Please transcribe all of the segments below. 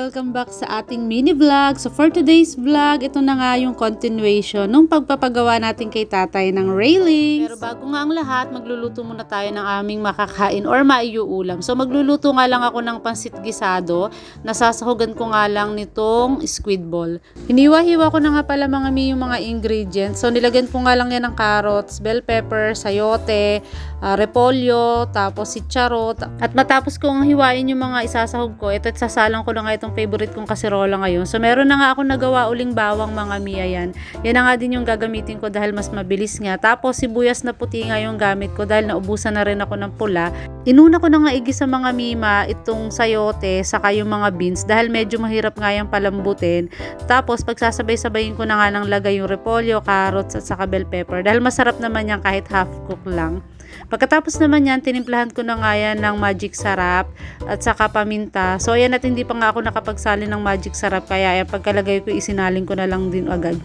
Welcome back sa ating mini vlog. So for today's vlog, ito na nga yung continuation nung pagpapagawa natin kay tatay ng railings. Pero bago nga ang lahat, magluluto muna tayo ng aming makakain or maiuulam. So magluluto nga lang ako ng pansit gisado. Nasasahugan ko nga lang nitong squid ball. Hiniwa-hiwa ko na nga pala mga mi yung mga ingredients. So nilagyan ko nga lang yan ng carrots, bell pepper, sayote, ah, repolyo, tapos si charot. At matapos kong hiwain yung mga isasahog ko, ito sasalang ko na nga itong favorite kong kaserola ngayon. So meron na nga ako nagawa uling bawang mga miya yan. Yan na nga din yung gagamitin ko dahil mas mabilis nga. Tapos sibuyas na puti nga yung gamit ko dahil naubusan na rin ako ng pula. Inuna ko na nga igis sa mga mima itong sayote saka yung mga beans dahil medyo mahirap nga yung palambutin. Tapos pagsasabay-sabayin ko na nga ng lagay yung repolyo, carrots at saka bell pepper dahil masarap naman yan kahit half cook lang. Pagkatapos naman yan, tinimplahan ko na nga yan ng magic sarap at saka paminta. So ayan at hindi pa nga ako nakapagsali ng magic sarap kaya ayan, pagkalagay ko isinaling ko na lang din agad.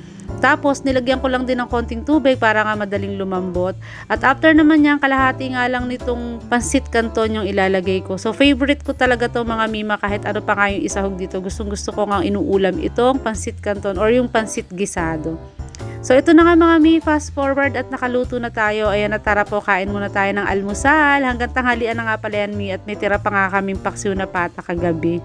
Tapos nilagyan ko lang din ng konting tubig para nga madaling lumambot. At after naman yan, kalahati nga lang nitong pansit canton yung ilalagay ko. So favorite ko talaga to mga mima kahit ano pa nga yung isahog dito. Gustong gusto ko nga inuulam itong pansit canton or yung pansit gisado. So ito na nga mga mi, fast forward at nakaluto na tayo. Ayan na tara po, kain muna tayo ng almusal. Hanggang tanghalian na nga pala yan mi at may tira pa nga kaming paksiw na pata kagabi.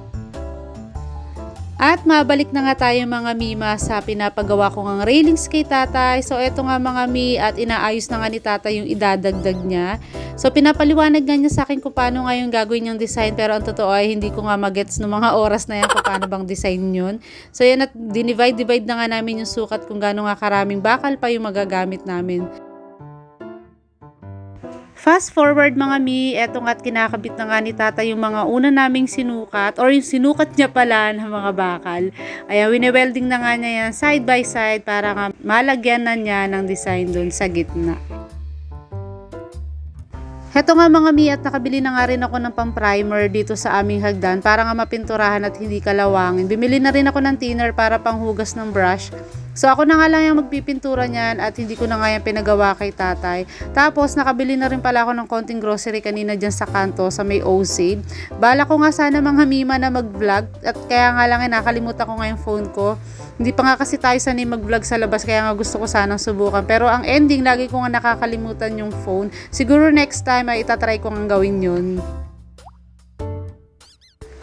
At mabalik na nga tayo mga mima sa pinapagawa ko ng railings kay tatay. So eto nga mga mi at inaayos na nga ni tatay yung idadagdag niya. So pinapaliwanag nga niya sa akin kung paano nga yung gagawin niyang design pero ang totoo ay hindi ko nga magets no mga oras na yan kung paano bang design yun. So yan at dinivide-divide na nga namin yung sukat kung gaano nga karaming bakal pa yung magagamit namin. Fast forward mga mi, eto nga't kinakabit na nga ni tata yung mga una naming sinukat or yung sinukat niya pala ng mga bakal. Ayan, wine-welding na nga niya yan side by side para nga malagyan na niya ng design doon sa gitna. Heto nga mga mi at nakabili na nga rin ako ng pang-primer dito sa aming hagdan para nga mapinturahan at hindi kalawangin. Bimili na rin ako ng thinner para panghugas ng brush. So ako na nga lang yung magpipintura niyan at hindi ko na nga yung pinagawa kay tatay. Tapos nakabili na rin pala ako ng konting grocery kanina dyan sa kanto sa may OC. Bala ko nga sana mga mima na mag-vlog at kaya nga lang eh, nakalimutan ko nga yung phone ko. Hindi pa nga kasi tayo sanay mag-vlog sa labas kaya nga gusto ko sanang subukan. Pero ang ending, lagi ko nga nakakalimutan yung phone. Siguro next time ay itatry ko nga gawin yun.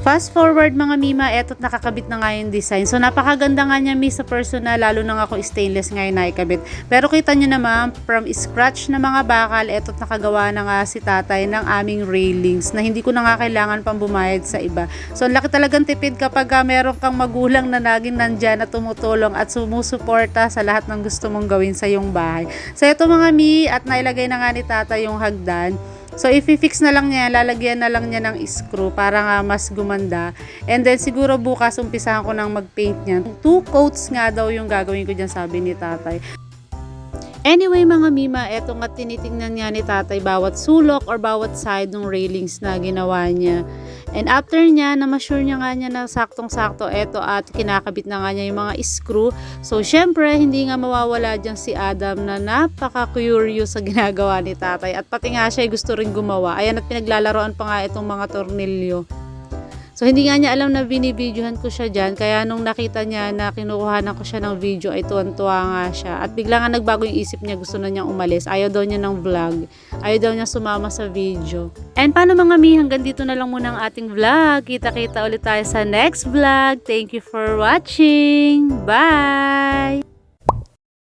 Fast forward mga mima, eto't nakakabit na nga yung design. So napakaganda nga niya mi sa personal, lalo na nga ako stainless nga yung naikabit. Pero kita nyo naman, from scratch na mga bakal, eto't nakagawa na nga si tatay ng aming railings na hindi ko na nga kailangan pang bumayad sa iba. So ang laki talagang tipid kapag uh, meron kang magulang na naging nandyan na tumutulong at sumusuporta sa lahat ng gusto mong gawin sa iyong bahay. So ito mga mi, at nailagay na nga ni tatay yung hagdan. So, i-fix na lang niya, lalagyan na lang niya ng screw para nga mas gumanda. And then, siguro bukas, umpisahan ko nang mag-paint niya. Two coats nga daw yung gagawin ko dyan, sabi ni tatay. Anyway mga mima, eto nga tinitingnan niya ni tatay bawat sulok or bawat side ng railings na ginawa niya. And after niya, na ma-sure niya nga niya na saktong-sakto eto at kinakabit na nga niya yung mga screw. So, syempre, hindi nga mawawala dyan si Adam na napaka-curious sa ginagawa ni tatay. At pati nga siya gusto rin gumawa. Ayan at pinaglalaroan pa nga itong mga tornilyo. So, hindi nga niya alam na binibidyohan ko siya dyan. Kaya nung nakita niya na kinukuhanan ko siya ng video, ay tuwan-tuwa nga siya. At bigla nga nagbago yung isip niya, gusto na niyang umalis. Ayaw daw niya ng vlog. Ayaw daw niya sumama sa video. And paano mga mi, hanggang dito na lang muna ang ating vlog. Kita-kita ulit tayo sa next vlog. Thank you for watching. Bye!